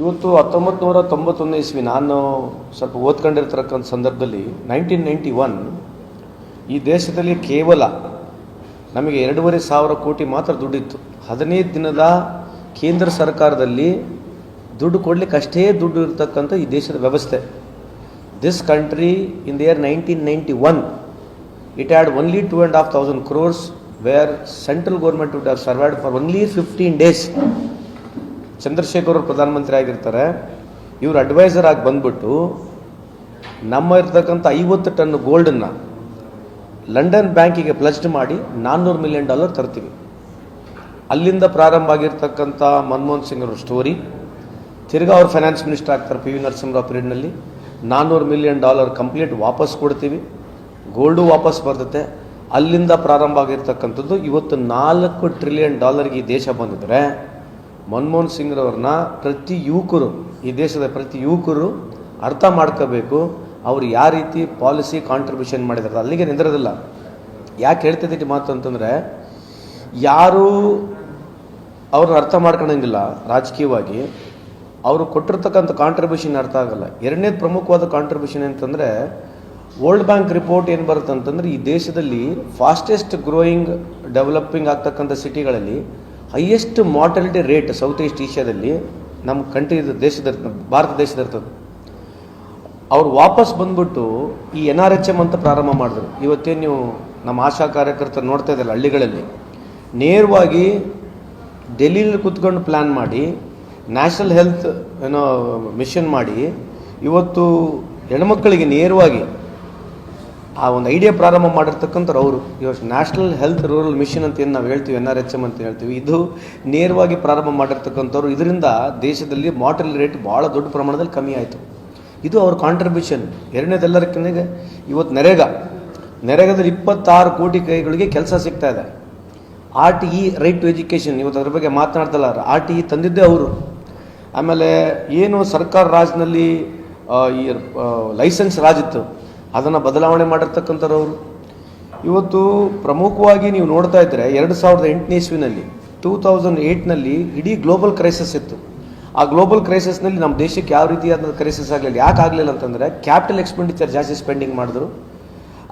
ಇವತ್ತು ಹತ್ತೊಂಬತ್ತು ನೂರ ತೊಂಬತ್ತೊಂದನೇ ಇಸ್ವಿ ನಾನು ಸ್ವಲ್ಪ ಓದ್ಕೊಂಡಿರ್ತಕ್ಕಂಥ ಸಂದರ್ಭದಲ್ಲಿ ನೈನ್ಟೀನ್ ನೈಂಟಿ ಒನ್ ಈ ದೇಶದಲ್ಲಿ ಕೇವಲ ನಮಗೆ ಎರಡೂವರೆ ಸಾವಿರ ಕೋಟಿ ಮಾತ್ರ ದುಡ್ಡಿತ್ತು. ಹದಿನೈದು ದಿನದ ಕೇಂದ್ರ ಸರ್ಕಾರದಲ್ಲಿ ದುಡ್ಡು ಕೊಡ್ಲಿಕ್ಕೆ ಅಷ್ಟೇ ದುಡ್ಡು ಇರತಕ್ಕಂಥ ಈ ದೇಶದ ವ್ಯವಸ್ಥೆ. This country in the year nineteen ninety one it had only two and half thousand crores where central government would have survived for only fifteen days Chandrashekhar ಅವರು ಪ್ರಧಾನಮಂತ್ರಿ ಆಗಿರ್ತಾರೆ, ಇವರು ಅಡ್ವೈಸರ್ ಆಗಿ ಬಂದ್ಬಿಟ್ಟು ನಮ್ಮ ಇರ್ತಕ್ಕಂಥ ಐವತ್ತು ಟನ್ ಗೋಲ್ಡನ್ನು ಲಂಡನ್ ಬ್ಯಾಂಕಿಗೆ ಪ್ಲಸ್ಡ್ ಮಾಡಿ ನಾನ್ನೂರು ಮಿಲಿಯನ್ ಡಾಲರ್ ತರ್ತೀವಿ. ಅಲ್ಲಿಂದ ಪ್ರಾರಂಭ ಆಗಿರ್ತಕ್ಕಂಥ ಮನಮೋಹನ್ ಸಿಂಗ್ ಅವ್ರ ಸ್ಟೋರಿ ತಿರ್ಗಾ ಅವ್ರು ಫೈನಾನ್ಸ್ ಮಿನಿಸ್ಟರ್ ಆಗ್ತಾರೆ ಪಿ ವಿ ನರಸಿಂಹರಾವ್ ಪೀರಿಯಡ್ನಲ್ಲಿ ನಾನ್ನೂರು ಮಿಲಿಯನ್ ಡಾಲರ್ ಕಂಪ್ಲೀಟ್ ವಾಪಸ್ ಕೊಡ್ತೀವಿ. ಗೋಲ್ಡು ವಾಪಸ್ ಬರ್ತತೆ. ಅಲ್ಲಿಂದ ಪ್ರಾರಂಭ ಆಗಿರ್ತಕ್ಕಂಥದ್ದು ಇವತ್ತು ನಾಲ್ಕು ಟ್ರಿಲಿಯನ್ ಡಾಲರ್ಗೆ ಈ ದೇಶ ಬಂದಿದ್ರೆ ಮನಮೋಹನ್ ಸಿಂಗ್ರವ್ರನ್ನ ಪ್ರತಿ ಯುವಕರು, ಈ ದೇಶದ ಪ್ರತಿ ಯುವಕರು ಅರ್ಥ ಮಾಡ್ಕೋಬೇಕು, ಅವ್ರು ಯಾವ ರೀತಿ ಪಾಲಿಸಿ ಕಾಂಟ್ರಿಬ್ಯೂಷನ್ ಮಾಡಿದಾರೆ. ಅಲ್ಲಿಗೆ ನಿಂದಿರೋದಿಲ್ಲ. ಯಾಕೆ ಹೇಳ್ತಿದ್ದೀವಿ ಮಾತು ಅಂತಂದರೆ, ಯಾರು ಅವ್ರನ್ನ ಅರ್ಥ ಮಾಡ್ಕೊಳಂಗಿಲ್ಲ ರಾಜಕೀಯವಾಗಿ, ಅವರು ಕೊಟ್ಟಿರ್ತಕ್ಕಂಥ ಕಾಂಟ್ರಿಬ್ಯೂಷನ್ ಅರ್ಥ ಆಗಲ್ಲ. ಎರಡನೇದು ಪ್ರಮುಖವಾದ ಕಾಂಟ್ರಿಬ್ಯೂಷನ್ ಅಂತಂದರೆ ವರ್ಲ್ಡ್ ಬ್ಯಾಂಕ್ ರಿಪೋರ್ಟ್ ಏನು ಬರುತ್ತೆ ಅಂತಂದರೆ, ಈ ದೇಶದಲ್ಲಿ ಫಾಸ್ಟೆಸ್ಟ್ ಗ್ರೋಯಿಂಗ್ ಡೆವಲಪಿಂಗ್ ಆಗ್ತಕ್ಕಂಥ ಸಿಟಿಗಳಲ್ಲಿ highest mortality rate south east ಏಷ್ಯಾದಲ್ಲಿ ನಮ್ಮ ಕಂಟ್ರಿ ದೇಶದ, ಭಾರತ ದೇಶದ ಇರ್ತದೆ. ಅವ್ರು ವಾಪಸ್ ಬಂದ್ಬಿಟ್ಟು ಈ ಎನ್ ಆರ್ ಎಚ್ ಎಂ ಅಂತ ಪ್ರಾರಂಭ ಮಾಡಿದ್ರು. ಇವತ್ತೇನು ನೀವು ನಮ್ಮ ಆಶಾ ಕಾರ್ಯಕರ್ತರು ನೋಡ್ತಾ ಇದ್ದಲ್ಲ ಹಳ್ಳಿಗಳಲ್ಲಿ, ನೇರವಾಗಿ ಡೆಲ್ಲಿಲಿ ಕೂತ್ಕೊಂಡು ಪ್ಲ್ಯಾನ್ ಮಾಡಿ ನ್ಯಾಷನಲ್ ಹೆಲ್ತ್ ಏನೋ ಮಿಷನ್ ಮಾಡಿ, ಇವತ್ತು ಹೆಣ್ಮಕ್ಕಳಿಗೆ ನೇರವಾಗಿ ಆ ಒಂದು ಐಡಿಯಾ ಪ್ರಾರಂಭ ಮಾಡಿರ್ತಕ್ಕಂಥವ್ರು ಅವರು. ಇವತ್ತು ನ್ಯಾಷನಲ್ ಹೆಲ್ತ್ ರೂರಲ್ ಮಿಷನ್ ಅಂತ ಏನು ನಾವು ಹೇಳ್ತೀವಿ ಎನ್ ಆರ್ ಎಚ್ ಎಂ ಅಂತ ಹೇಳ್ತೀವಿ, ಇದು ನೇರವಾಗಿ ಪ್ರಾರಂಭ ಮಾಡಿರ್ತಕ್ಕಂಥವ್ರು. ಇದರಿಂದ ದೇಶದಲ್ಲಿ ಮಾರ್ಟಲ್ ರೇಟ್ ಭಾಳ ದೊಡ್ಡ ಪ್ರಮಾಣದಲ್ಲಿ ಕಮ್ಮಿ ಆಯಿತು. ಇದು ಅವ್ರ ಕಾಂಟ್ರಿಬ್ಯೂಷನ್ ಎರಡನೇದೆಲ್ಲರಕ್ಕಿಂತ ಇವತ್ತು ನೆರೆಗ, ನೆರೆಗದಲ್ಲಿ ಇಪ್ಪತ್ತಾರು ಕೋಟಿ ಕೈಗಳಿಗೆ ಕೆಲಸ ಸಿಗ್ತಾ ಇದೆ. R T E right to education ಇವತ್ತು ಅದ್ರ ಬಗ್ಗೆ ಮಾತನಾಡ್ತಲ್ಲ ಆರ್ ಟಿ ಇ ತಂದಿದ್ದೇ ಅವರು. ಆಮೇಲೆ ಏನು ಸರ್ಕಾರ ರಾಜ್ನಲ್ಲಿ ಈ ಲೈಸೆನ್ಸ್ ರಾಜ್ ಇತ್ತು ಅದನ್ನು ಬದಲಾವಣೆ ಮಾಡಿರ್ತಕ್ಕಂಥವ್ರು. ಇವತ್ತು ಪ್ರಮುಖವಾಗಿ ನೀವು ನೋಡ್ತಾ ಇದ್ದರೆ ಎರಡು ಸಾವಿರದ ಎಂಟನೇ ಇಸ್ವಿನಲ್ಲಿ, ಟೂ ತೌಸಂಡ್ ಏಯ್ಟ್ನಲ್ಲಿ ಇಡೀ ಗ್ಲೋಬಲ್ ಕ್ರೈಸಿಸ್ ಇತ್ತು. ಆ ಗ್ಲೋಬಲ್ ಕ್ರೈಸಿಸ್ನಲ್ಲಿ ನಮ್ಮ ದೇಶಕ್ಕೆ ಯಾವ ರೀತಿಯಾದ ಕ್ರೈಸಿಸ್ ಆಗಲಿಲ್ಲ. ಯಾಕೆ ಆಗಲಿಲ್ಲ ಅಂತಂದರೆ ಕ್ಯಾಪಿಟಲ್ ಎಕ್ಸ್ಪೆಂಡಿಚರ್ ಜಾಸ್ತಿ ಸ್ಪೆಂಡಿಂಗ್ ಮಾಡಿದ್ರು.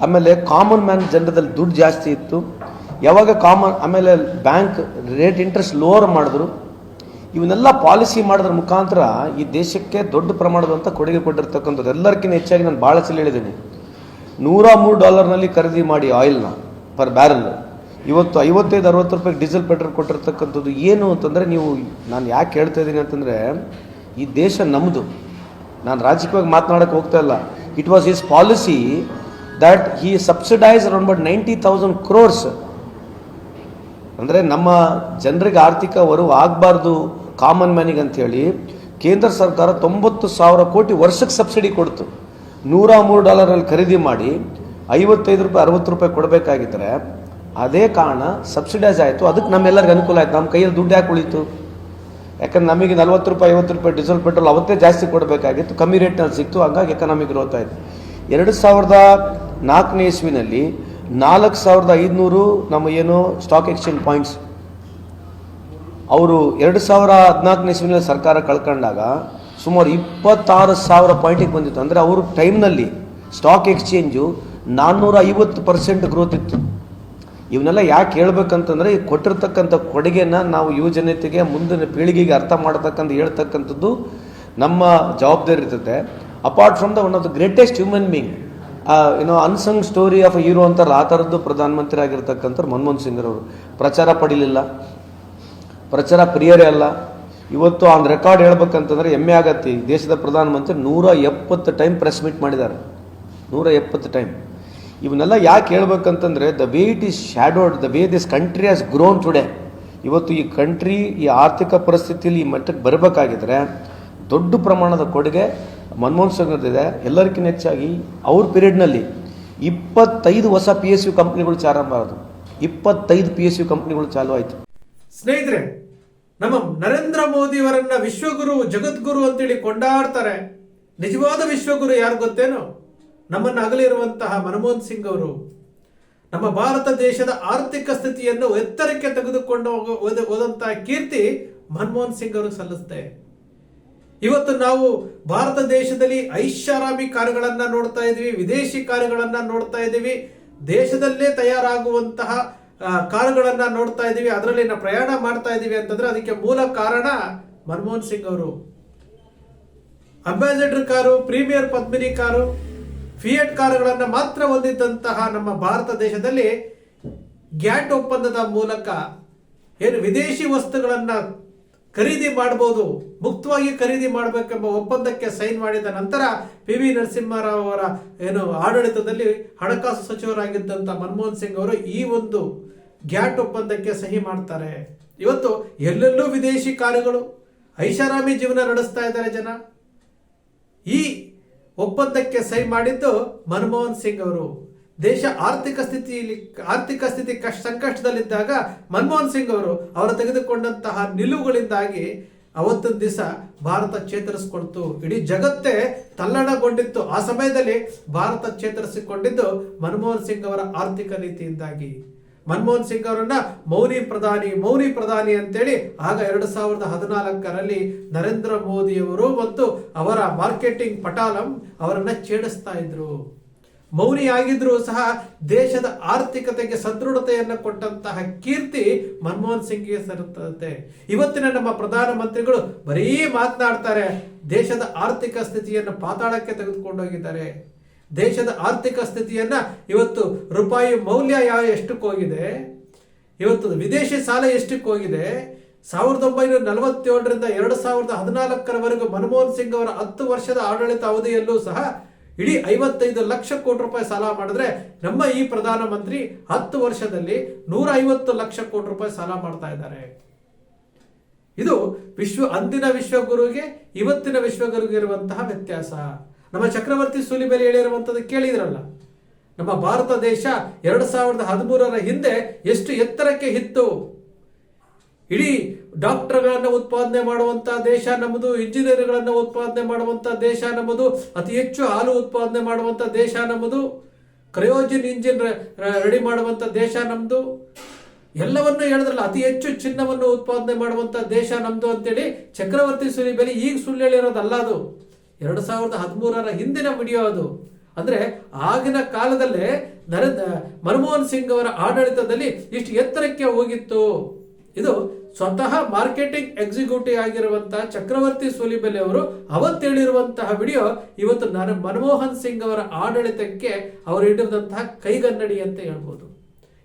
ಆಮೇಲೆ ಕಾಮನ್ ಮ್ಯಾನ್ ಜನರದಲ್ಲಿ ದುಡ್ಡು ಜಾಸ್ತಿ ಇತ್ತು. ಯಾವಾಗ ಕಾಮನ್ ಆಮೇಲೆ ಬ್ಯಾಂಕ್ ರೇಟ್ ಇಂಟ್ರೆಸ್ಟ್ ಲೋವರ್ ಮಾಡಿದ್ರು. ಇವನ್ನೆಲ್ಲ ಪಾಲಿಸಿ ಮಾಡಿದ್ರ ಮುಖಾಂತರ ಈ ದೇಶಕ್ಕೆ ದೊಡ್ಡ ಪ್ರಮಾಣದಂಥ ಕೊಡುಗೆ ಕೊಟ್ಟಿರ್ತಕ್ಕಂಥದ್ದು. ಎಲ್ಲರಿಗಿಂತ ಹೆಚ್ಚಾಗಿ ನಾನು ಭಾಳ ಸಲ ಹೇಳಿದ್ದೀನಿ. ನೂರ ಮೂರು ಡಾಲರ್ನಲ್ಲಿ ಖರೀದಿ ಮಾಡಿ ಆಯಿಲ್ನ ಪರ್ ಬ್ಯಾರಲ್. ಇವತ್ತು ಐವತ್ತೈದು, ಅರವತ್ತು ರೂಪಾಯಿ ಡೀಸೆಲ್ ಪೆಟ್ರೋಲ್ ಕೊಟ್ಟಿರ್ತಕ್ಕಂಥದ್ದು ಏನು ಅಂತಂದರೆ ನೀವು, ನಾನು ಯಾಕೆ ಹೇಳ್ತಾ ಇದ್ದೀನಿ ಅಂತಂದರೆ, ಈ ದೇಶ ನಮ್ಮದು ನಾನು ರಾಜಕೀಯವಾಗಿ ಮಾತನಾಡೋಕ್ಕೆ ಹೋಗ್ತಾ ಇಲ್ಲ. It was his policy that he subsidise around but ninety thousand crores ಅಂದರೆ ನಮ್ಮ ಜನರಿಗೆ ಆರ್ಥಿಕ ವರು ಆಗಬಾರ್ದು ಕಾಮನ್ ಮ್ಯಾನಿಗೆ ಅಂಥೇಳಿ ಕೇಂದ್ರ ಸರ್ಕಾರ ತೊಂಬತ್ತು ಸಾವಿರ ಕೋಟಿ ವರ್ಷಕ್ಕೆ ಸಬ್ಸಿಡಿ ಕೊಡ್ತು. ನೂರ ಮೂರು ಡಾಲರಲ್ಲಿ ಖರೀದಿ ಮಾಡಿ ಐವತ್ತೈದು ರೂಪಾಯಿ, ಅರವತ್ತು ರೂಪಾಯಿ ಕೊಡಬೇಕಾಗಿದ್ದರೆ ಅದೇ ಕಾರಣ ಸಬ್ಸಿಡೈಸ್ ಆಯಿತು. ಅದಕ್ಕೆ ನಮ್ಮೆಲ್ಲರಿಗೂ ಅನುಕೂಲ ಆಯಿತು. ನಮ್ಮ ಕೈಯಲ್ಲಿ ದುಡ್ಡು ಯಾಕೆ ಉಳಿತು? ಯಾಕಂದ್ರೆ ನಮಗೆ ನಲ್ವತ್ತು ರೂಪಾಯಿ, ಐವತ್ತು ರೂಪಾಯಿ ಡೀಸೆಲ್, ಪೆಟ್ರೋಲ್ ಅವತ್ತೇ ಜಾಸ್ತಿ ಕೊಡಬೇಕಾಗಿತ್ತು. ಕಮ್ಮಿ ರೇಟ್ನಲ್ಲಿ ಸಿಕ್ತು. ಹಂಗಾಗಿ ಎಕನಾಮಿಕ್ ಗ್ರೋತ್ ಆಯಿತು. ಎರಡು ಸಾವಿರದ ನಾಲ್ಕನೇ ಇಸ್ವಿನಲ್ಲಿ ನಾಲ್ಕು ಸಾವಿರದ ಐದುನೂರು ನಮ್ಮ ಏನು ಸ್ಟಾಕ್ ಎಕ್ಸ್ಚೇಂಜ್ ಪಾಯಿಂಟ್ಸ್. ಅವರು ಎರಡು ಸಾವಿರ ಹದಿನಾಲ್ಕನೇ ಇಸ್ವಿನಲ್ಲಿ ಸರ್ಕಾರ ಕಳ್ಕೊಂಡಾಗ ಸುಮಾರು ಇಪ್ಪತ್ತಾರು ಸಾವಿರ ಪಾಯಿಂಟಿಗೆ ಬಂದಿತ್ತು. ಅಂದರೆ ಅವ್ರ ಟೈಮ್ನಲ್ಲಿ ಸ್ಟಾಕ್ ಎಕ್ಸ್ಚೇಂಜು ನಾನ್ನೂರ ಐವತ್ತು ಪರ್ಸೆಂಟ್ ಗ್ರೋತ್ ಇತ್ತು. ಇವನ್ನೆಲ್ಲ ಯಾಕೆ ಹೇಳ್ಬೇಕಂತಂದ್ರೆ ಈ ಕೊಟ್ಟಿರ್ತಕ್ಕಂಥ ಕೊಡುಗೆನ ನಾವು ಯುವಜನತೆಗೆ ಮುಂದಿನ ಪೀಳಿಗೆಗೆ ಅರ್ಥ ಮಾಡತಕ್ಕಂಥ, ಹೇಳ್ತಕ್ಕಂಥದ್ದು ನಮ್ಮ ಜವಾಬ್ದಾರಿ ಇರ್ತದೆ. Apart from the one of the greatest human being ಏನೋ ಅನ್ಸಂಗ್ ಸ್ಟೋರಿ ಆಫ್ ಹೀರೋ ಅಂತಾರೆ ಆ ಥರದ್ದು ಪ್ರಧಾನಮಂತ್ರಿ ಆಗಿರ್ತಕ್ಕಂಥವ್ರು ಮನಮೋಹನ್ ಸಿಂಗ್ರವರು ಪ್ರಚಾರ ಪಡೀಲಿಲ್ಲ. ಪ್ರಚಾರ ಪ್ರಿಯರೇ ಅಲ್ಲ. ಇವತ್ತು ಆನ್ ರೆಕಾರ್ಡ್ ಹೇಳ್ಬೇಕಂತಂದ್ರೆ ಹೆಮ್ಮೆ ಆಗತ್ತೆ. ದೇಶದ ಪ್ರಧಾನಮಂತ್ರಿ ನೂರ ಎಪ್ಪತ್ತು ಟೈಮ್ ಪ್ರೆಸ್ ಮೀಟ್ ಮಾಡಿದ್ದಾರೆ. ನೂರ ಎಪ್ಪತ್ತು ಟೈಮ್ ಇವನ್ನೆಲ್ಲ ಯಾಕೆ ಹೇಳ್ಬೇಕಂತಂದ್ರೆ the way it is shadowed the way this country has grown today ಇವತ್ತು ಈ ಕಂಟ್ರಿ ಈ ಆರ್ಥಿಕ ಪರಿಸ್ಥಿತಿಯಲ್ಲಿ ಈ ಮಟ್ಟಕ್ಕೆ ಬರಬೇಕಾಗಿದ್ರೆ, ದೊಡ್ಡ ಪ್ರಮಾಣದ ಕೊಡುಗೆ ಮನಮೋಹನ್ ಸಿಂಗ್ ಇದೆ. ಎಲ್ಲರಿಗಿಂತ ಹೆಚ್ಚಾಗಿ ಅವ್ರ ಪೀರಿಯಡ್ನಲ್ಲಿ ಇಪ್ಪತ್ತೈದು ಹೊಸ ಪಿ ಎಸ್ ಯು ಕಂಪ್ನಿಗಳು ಪ್ರಾರಂಭ ಆಗೋದು ಇಪ್ಪತ್ತೈದು ಪಿ ಎಸ್ ಯು ಕಂಪ್ನಿಗಳು ಚಾಲು ಆಯಿತು. ಸ್ನೇಹಿತರೆ ನಮ್ಮ ನರೇಂದ್ರ ಮೋದಿಯವರನ್ನ ವಿಶ್ವಗುರು, ಜಗದ್ಗುರು ಅಂತೇಳಿ ಕೊಂಡಾಡ್ತಾರೆ. ನಿಜವಾದ ವಿಶ್ವಗುರು ಯಾರು ಗೊತ್ತೇನು? ನಮ್ಮನ್ನು ಅಗಲಿರುವಂತಹ ಮನಮೋಹನ್ ಸಿಂಗ್ ಅವರು. ನಮ್ಮ ಭಾರತ ದೇಶದ ಆರ್ಥಿಕ ಸ್ಥಿತಿಯನ್ನು ಎತ್ತರಕ್ಕೆ ತೆಗೆದುಕೊಂಡು ಹೋದಂತಹ ಕೀರ್ತಿ ಮನಮೋಹನ್ ಸಿಂಗ್ ಅವರು ಸಲ್ಲಿಸುತ್ತೆ ಇವತ್ತು ನಾವು ಭಾರತ ದೇಶದಲ್ಲಿ ಐಷಾರಾಮಿ ಕಾರುಗಳನ್ನ ನೋಡ್ತಾ ಇದೀವಿ, ವಿದೇಶಿ ಕಾರುಗಳನ್ನ ನೋಡ್ತಾ ಇದ್ದೀವಿ ದೇಶದಲ್ಲೇ ತಯಾರಾಗುವಂತಹ ಕಾರುಗಳನ್ನ ನೋಡ್ತಾ ಇದೀವಿ, ಅದರಲ್ಲಿ ಪ್ರಯಾಣ ಮಾಡ್ತಾ ಇದೀವಿ ಅಂತಂದ್ರೆ ಅದಕ್ಕೆ ಮೂಲ ಕಾರಣ ಮನಮೋಹನ್ ಸಿಂಗ್ ಅವರು. Ambassador car Premier Padmini car Fiat ಕಾರುಗಳನ್ನು ಮಾತ್ರ ಹೊಂದಿದ್ದಂತಹ ನಮ್ಮ ಭಾರತ ದೇಶದಲ್ಲಿ ಗ್ಯಾಟ್ ಒಪ್ಪಂದದ ಮೂಲಕ ಏನು ವಿದೇಶಿ ವಸ್ತುಗಳನ್ನ ಖರೀದಿ ಮಾಡಬಹುದು ಮುಕ್ತವಾಗಿ ಖರೀದಿ ಮಾಡಬೇಕೆಂಬ ಒಪ್ಪಂದಕ್ಕೆ ಸೈನ್ ಮಾಡಿದ ನಂತರ ಪಿ ವಿ ನರಸಿಂಹರಾವ್ ಅವರ ಏನು ಆಡಳಿತದಲ್ಲಿ ಹಣಕಾಸು ಸಚಿವರಾಗಿದ್ದಂಥ ಮನಮೋಹನ್ ಸಿಂಗ್ ಅವರು ಈ ಒಂದು ಗ್ಯಾಟ್ ಒಪ್ಪಂದಕ್ಕೆ ಸಹಿ ಮಾಡ್ತಾರೆ. ಇವತ್ತು ಎಲ್ಲೆಲ್ಲೂ ವಿದೇಶಿ ಕಾರುಗಳು ಐಷಾರಾಮಿ ಜೀವನ ನಡೆಸ್ತಾ ಇದ್ದಾರೆ ಜನ. ಈ ಒಪ್ಪಂದಕ್ಕೆ ಸಹಿ ಮಾಡಿದ್ದು ಮನಮೋಹನ್ ಸಿಂಗ್ ಅವರು. ದೇಶ ಆರ್ಥಿಕ ಸ್ಥಿತಿಯಲ್ಲಿ ಆರ್ಥಿಕ ಸ್ಥಿತಿ ಕಷ್ಟ ಸಂಕಷ್ಟದಲ್ಲಿದ್ದಾಗ ಮನಮೋಹನ್ ಸಿಂಗ್ ಅವರು ಅವರು ತೆಗೆದುಕೊಂಡಂತಹ ನಿಲುವುಗಳಿಂದಾಗಿ ಅವತ್ತೊಂದು ದಿವಸ ಭಾರತ ಚೇತರಿಸಿಕೊಳ್ತು. ಇಡೀ ಜಗತ್ತೇ ತಲ್ಲಣಗೊಂಡಿತ್ತು. ಆ ಸಮಯದಲ್ಲಿ ಭಾರತ ಚೇತರಿಸಿಕೊಂಡಿದ್ದು ಮನಮೋಹನ್ ಸಿಂಗ್ ಅವರ ಆರ್ಥಿಕ ನೀತಿಯಿಂದಾಗಿ. ಮನಮೋಹನ್ ಸಿಂಗ್ ಅವರನ್ನ ಮೌನಿ ಪ್ರಧಾನಿ ಮೌನಿ ಪ್ರಧಾನಿ ಅಂತೇಳಿ ಆಗ ಎರಡು ಸಾವಿರದ ಹದಿನಾಲ್ಕರಲ್ಲಿ ನರೇಂದ್ರ ಮೋದಿಯವರು ಮತ್ತು ಅವರ ಮಾರ್ಕೆಟಿಂಗ್ ಪಟಾಲಂ ಅವರನ್ನ ಛೇಡಿಸ್ತಾ ಇದ್ರು. ಮೌನಿ ಆಗಿದ್ರು ಸಹ ದೇಶದ ಆರ್ಥಿಕತೆಗೆ ಸದೃಢತೆಯನ್ನು ಕೊಟ್ಟಂತಹ ಕೀರ್ತಿ ಮನಮೋಹನ್ ಸಿಂಗ್ಗೆ ಸರುತ್ತದೆ. ಇವತ್ತಿನ ನಮ್ಮ ಪ್ರಧಾನಮಂತ್ರಿಗಳು ಬರೀ ಮಾತನಾಡ್ತಾರೆ, ದೇಶದ ಆರ್ಥಿಕ ಸ್ಥಿತಿಯನ್ನು ಪಾತಾಳಕ್ಕೆ ತೆಗೆದುಕೊಂಡೋಗಿದ್ದಾರೆ ದೇಶದ ಆರ್ಥಿಕ ಸ್ಥಿತಿಯನ್ನ ಇವತ್ತು ರೂಪಾಯಿ ಮೌಲ್ಯ ಯಾವ ಎಷ್ಟಕ್ಕೆ ಹೋಗಿದೆ, ಇವತ್ತು ವಿದೇಶಿ ಸಾಲ ಎಷ್ಟಕ್ಕೆ ಹೋಗಿದೆ, ಸಾವಿರದ ಒಂಬೈನೂರ ನಲವತ್ತೇಳರಿಂದ ಎರಡು ಸಾವಿರದ ಹದಿನಾಲ್ಕರವರೆಗೂ ಮನಮೋಹನ್ ಸಿಂಗ್ ಅವರ ಹತ್ತು ವರ್ಷದ ಆಡಳಿತ ಅವಧಿಯಲ್ಲೂ ಸಹ ಇಡೀ ಐವತ್ತೈದು ಲಕ್ಷ ಕೋಟಿ ರೂಪಾಯಿ ಸಾಲ ಮಾಡಿದ್ರೆ ನಮ್ಮ ಈ ಪ್ರಧಾನಮಂತ್ರಿ ಹತ್ತು ವರ್ಷದಲ್ಲಿ ನೂರ ಐವತ್ತು ಲಕ್ಷ ಕೋಟಿ ರೂಪಾಯಿ ಸಾಲ ಮಾಡ್ತಾ ಇದ್ದಾರೆ. ಇದು ವಿಶ್ವ ಅಂದಿನ ವಿಶ್ವಗುರುಗೆ, ಇವತ್ತಿನ ವಿಶ್ವಗುರುಗೆ ಇರುವಂತಹ ವ್ಯತ್ಯಾಸ. ನಮ್ಮ ಚಕ್ರವರ್ತಿ ಸೂಲಿಬೆಲೆ ಹೇಳಿರುವಂಥದ್ದು ಕೇಳಿದ್ರಲ್ಲ. ನಮ್ಮ ಭಾರತ ದೇಶ ಎರಡು ಸಾವಿರದ ಹದಿಮೂರರ ಹಿಂದೆ ಎಷ್ಟು ಎತ್ತರಕ್ಕೆ ಇತ್ತು. ಇಡೀ ಡಾಕ್ಟರ್ಗಳನ್ನು ಉತ್ಪಾದನೆ ಮಾಡುವಂಥ ದೇಶ ನಮ್ಮದು, ಇಂಜಿನಿಯರ್ಗಳನ್ನು ಉತ್ಪಾದನೆ ಮಾಡುವಂಥ ದೇಶ ನಮ್ಮದು, ಅತಿ ಹೆಚ್ಚು ಹಾಲು ಉತ್ಪಾದನೆ ಮಾಡುವಂಥ ದೇಶ ನಮ್ಮದು, ಕ್ರಯೋಜಿನ್ ಇಂಜಿನ್ ರೆಡಿ ಮಾಡುವಂಥ ದೇಶ ನಮ್ಮದು. ಎಲ್ಲವನ್ನೂ ಹೇಳಿದ್ರಲ್ಲ, ಅತಿ ಹೆಚ್ಚು ಚಿನ್ನವನ್ನು ಉತ್ಪಾದನೆ ಮಾಡುವಂಥ ದೇಶ ನಮ್ಮದು ಅಂತೇಳಿ ಚಕ್ರವರ್ತಿ ಸುಲಿಬೆಲೆ ಈಗ ಸುಳ್ಳು ಹೇಳಿರೋದಲ್ಲ ಅದು. ಎರಡು ಸಾವಿರದ ಹದಿಮೂರರ ಹಿಂದಿನ ವಿಡಿಯೋ ಅದು. ಅಂದ್ರೆ ಆಗಿನ ಕಾಲದಲ್ಲೇ ನರೇಂದ್ರ, ಮನಮೋಹನ್ ಸಿಂಗ್ ಅವರ ಆಡಳಿತದಲ್ಲಿ ಇಷ್ಟು ಎತ್ತರಕ್ಕೆ ಹೋಗಿತ್ತು. ಇದು ಸ್ವತಃ ಮಾರ್ಕೆಟಿಂಗ್ ಎಕ್ಸಿಕ್ಯೂಟಿವ್ ಆಗಿರುವಂತಹ ಚಕ್ರವರ್ತಿ ಸೋಲಿಬೆಲೆ ಅವರು ಅವತ್ತೇಳಿರುವಂತಹ ವಿಡಿಯೋ. ಇವತ್ತು ನರ, ಮನಮೋಹನ್ ಸಿಂಗ್ ಅವರ ಆಡಳಿತಕ್ಕೆ ಅವರು ಇಟ್ಟಿರುವಂತಹ ಕೈಗನ್ನಡಿ ಅಂತ ಹೇಳ್ಬೋದು.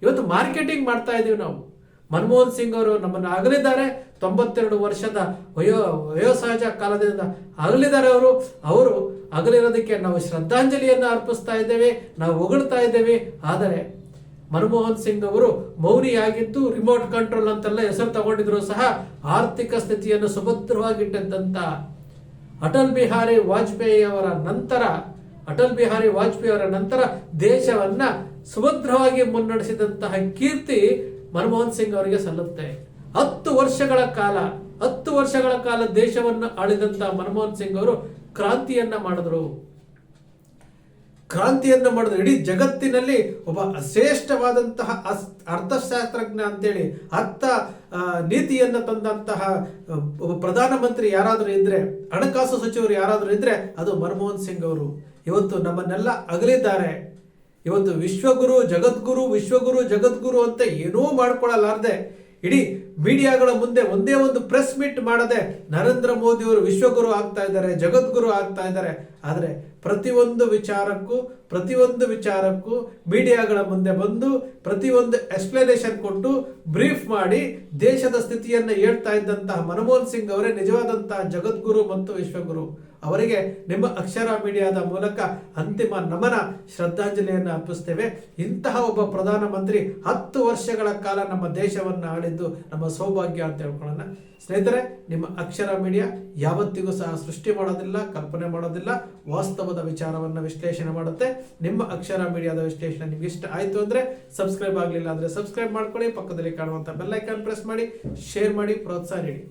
ಇವತ್ತು ಮಾರ್ಕೆಟಿಂಗ್ ಮಾಡ್ತಾ ಇದ್ದೀವಿ ನಾವು. ಮನಮೋಹನ್ ಸಿಂಗ್ ಅವರು ನಮ್ಮನ್ನು ಅಗಲಿದ್ದಾರೆ. ತೊಂಬತ್ತೆರಡು ವರ್ಷದ ವಯೋ, ವಯೋಸಹಜ ಕಾಲದಿಂದ ಅಗಲಿದ್ದಾರೆ ಅವರು. ಅವರು ಅಗಲಿರೋದಕ್ಕೆ ನಾವು ಶ್ರದ್ಧಾಂಜಲಿಯನ್ನು ಅರ್ಪಿಸ್ತಾ ಇದ್ದೇವೆ. ನಾವು ಹೊಗಳ್ತಾ ಇದ್ದೇವೆ. ಆದರೆ ಮನಮೋಹನ್ ಸಿಂಗ್ ಅವರು ಮೌನಿಯಾಗಿದ್ದು ರಿಮೋಟ್ ಕಂಟ್ರೋಲ್ ಅಂತೆಲ್ಲ ಹೆಸರು ತಗೊಂಡಿದ್ರು ಸಹ ಆರ್ಥಿಕ ಸ್ಥಿತಿಯನ್ನು ಸುಭದ್ರವಾಗಿಟ್ಟಂತ ಅಟಲ್ ಬಿಹಾರಿ ವಾಜಪೇಯಿ ಅವರ ನಂತರ, ಅಟಲ್ ಬಿಹಾರಿ ವಾಜಪೇಯಿ ಅವರ ನಂತರ ದೇಶವನ್ನ ಸುಭದ್ರವಾಗಿ ಮುನ್ನಡೆಸಿದಂತಹ ಕೀರ್ತಿ ಮನಮೋಹನ್ ಸಿಂಗ್ ಅವರಿಗೆ ಸಲ್ಲುತ್ತೆ. ಹತ್ತು ವರ್ಷಗಳ ಕಾಲ, ಹತ್ತು ವರ್ಷಗಳ ಕಾಲ ದೇಶವನ್ನು ಆಳಿದಂತ ಮನಮೋಹನ್ ಸಿಂಗ್ ಅವರು ಕ್ರಾಂತಿಯನ್ನ ಮಾಡಿದ್ರು. ಕ್ರಾಂತಿಯನ್ನು ಮಾಡಿದ್ರು. ಇಡೀ ಜಗತ್ತಿನಲ್ಲಿ ಒಬ್ಬ ಅಶ್ರೇಷ್ಠವಾದಂತಹ ಅರ್ಥಶಾಸ್ತ್ರಜ್ಞ ಅಂತೇಳಿ ಅರ್ಥ ನೀತಿಯನ್ನು ತಂದಂತಹ, ಒಬ್ಬ ಪ್ರಧಾನಮಂತ್ರಿ ಯಾರಾದರೂ ಇದ್ರೆ, ಹಣಕಾಸು ಸಚಿವರು ಯಾರಾದರೂ ಇದ್ರೆ ಅದು ಮನಮೋಹನ್ ಸಿಂಗ್ ಅವರು. ಇವತ್ತು ನಮ್ಮನ್ನೆಲ್ಲ ಅಗಲಿದ್ದಾರೆ. ಇವತ್ತು ವಿಶ್ವಗುರು, ಜಗದ್ಗುರು ವಿಶ್ವಗುರು, ಜಗದ್ಗುರು ಅಂತ ಏನೂ ಮಾಡ್ಕೊಳ್ಳಲಾರದೆ ಇಡೀ ಮೀಡಿಯಾಗಳ ಮುಂದೆ ಒಂದೇ ಒಂದು ಪ್ರೆಸ್ ಮೀಟ್ ಮಾಡದೆ ನರೇಂದ್ರ ಮೋದಿ ಅವರು ವಿಶ್ವಗುರು ಆಗ್ತಾ ಇದ್ದಾರೆ, ಜಗದ್ಗುರು ಆಗ್ತಾ ಇದ್ದಾರೆ. ಆದರೆ ಪ್ರತಿಯೊಂದು ವಿಚಾರಕ್ಕೂ ಪ್ರತಿಯೊಂದು ವಿಚಾರಕ್ಕೂ ಮೀಡಿಯಾಗಳ ಮುಂದೆ ಬಂದು ಪ್ರತಿಯೊಂದು ಎಕ್ಸ್ಪ್ಲನೇಷನ್ ಕೊಟ್ಟು ಬ್ರೀಫ್ ಮಾಡಿ ದೇಶದ ಸ್ಥಿತಿಯನ್ನು ಹೇಳ್ತಾ ಇದ್ದಂತಹ ಮನಮೋಹನ್ ಸಿಂಗ್ ಅವರೇ ನಿಜವಾದಂತಹ ಜಗದ್ಗುರು ಮತ್ತು ವಿಶ್ವಗುರು. ಅವರಿಗೆ ನಿಮ್ಮ ಅಕ್ಷರ ಮೀಡಿಯಾದ ಮೂಲಕ ಅಂತಿಮ ನಮನ, ಶ್ರದ್ಧಾಂಜಲಿಯನ್ನು ಅರ್ಪಿಸ್ತೇವೆ. ಇಂತಹ ಒಬ್ಬ ಪ್ರಧಾನಮಂತ್ರಿ ಹತ್ತು ವರ್ಷಗಳ ಕಾಲ ನಮ್ಮ ದೇಶವನ್ನು ಆಳಿದ್ದು ನಮ್ಮ ಸೌಭಾಗ್ಯ ಅಂತ ಹೇಳ್ಕೊಳ್ಳೋಣ. ಸ್ನೇಹಿತರೆ, ನಿಮ್ಮ ಅಕ್ಷರ ಮೀಡಿಯಾ ಯಾವತ್ತಿಗೂ ಸಹ ಸೃಷ್ಟಿ ಮಾಡೋದಿಲ್ಲ, ಕಲ್ಪನೆ ಮಾಡೋದಿಲ್ಲ, ವಾಸ್ತವದ ವಿಚಾರವನ್ನು ವಿಶ್ಲೇಷಣೆ ಮಾಡುತ್ತೆ. ನಿಮ್ಮ ಅಕ್ಷರ ಮೀಡಿಯಾದ ವಿಶ್ಲೇಷಣೆ ನಿಮ್ಗೆ ಇಷ್ಟ ಆಯಿತು ಅಂದ್ರೆ ಸಬ್ಸ್ಕ್ರೈಬ್ ಆಗಲಿಲ್ಲ ಅಂದ್ರೆ ಸಬ್ಸ್ಕ್ರೈಬ್ ಮಾಡ್ಕೊಳ್ಳಿ. ಪಕ್ಕದಲ್ಲಿ ಕಾಣುವಂತ ಬೆಲ್ ಐಕಾನ್ ಪ್ರೆಸ್ ಮಾಡಿ, ಶೇರ್ ಮಾಡಿ, ಪ್ರೋತ್ಸಾಹ ನೀಡಿ.